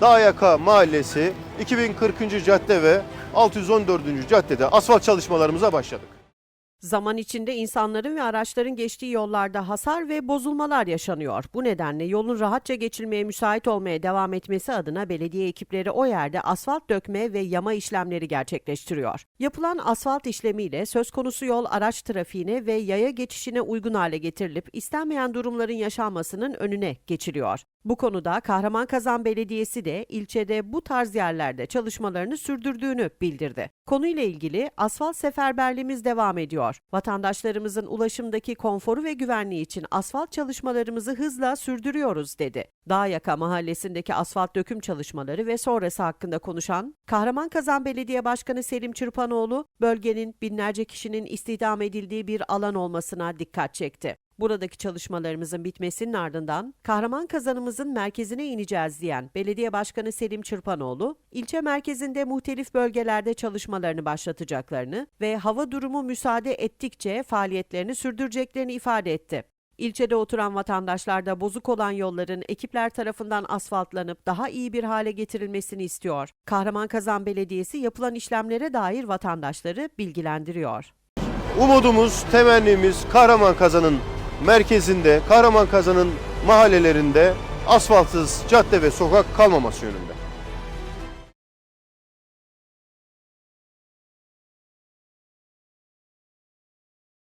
Dağyaka Mahallesi 2040. cadde ve 614. caddede asfalt çalışmalarımıza başladık. Zaman içinde insanların ve araçların geçtiği yollarda hasar ve bozulmalar yaşanıyor. Bu nedenle yolun rahatça geçilmeye müsait olmaya devam etmesi adına belediye ekipleri o yerde asfalt dökme ve yama işlemleri gerçekleştiriyor. Yapılan asfalt işlemiyle söz konusu yol araç trafiğine ve yaya geçişine uygun hale getirilip istenmeyen durumların yaşanmasının önüne geçiliyor. Bu konuda Kahramankazan Belediyesi de ilçede bu tarz yerlerde çalışmalarını sürdürdüğünü bildirdi. Konuyla ilgili asfalt seferberliğimiz devam ediyor. Vatandaşlarımızın ulaşımdaki konforu ve güvenliği için asfalt çalışmalarımızı hızla sürdürüyoruz dedi. Dağyaka mahallesindeki asfalt döküm çalışmaları ve sonrası hakkında konuşan Kahramankazan Belediye Başkanı Selim Çırpanoğlu, bölgenin binlerce kişinin istihdam edildiği bir alan olmasına dikkat çekti. Buradaki çalışmalarımızın bitmesinin ardından Kahraman kazanımızın merkezine ineceğiz diyen Belediye Başkanı Selim Çırpanoğlu, ilçe merkezinde muhtelif bölgelerde çalışmalarını başlatacaklarını ve hava durumu müsaade ettikçe faaliyetlerini sürdüreceklerini ifade etti. İlçede oturan vatandaşlar da bozuk olan yolların ekipler tarafından asfaltlanıp daha iyi bir hale getirilmesini istiyor. Kahraman Belediyesi yapılan işlemlere dair vatandaşları bilgilendiriyor. Umudumuz, temennimiz Kahraman Kazan'ın merkezinde, Kahraman Kazan'ın mahallelerinde asfaltsız cadde ve sokak kalmaması yönünde.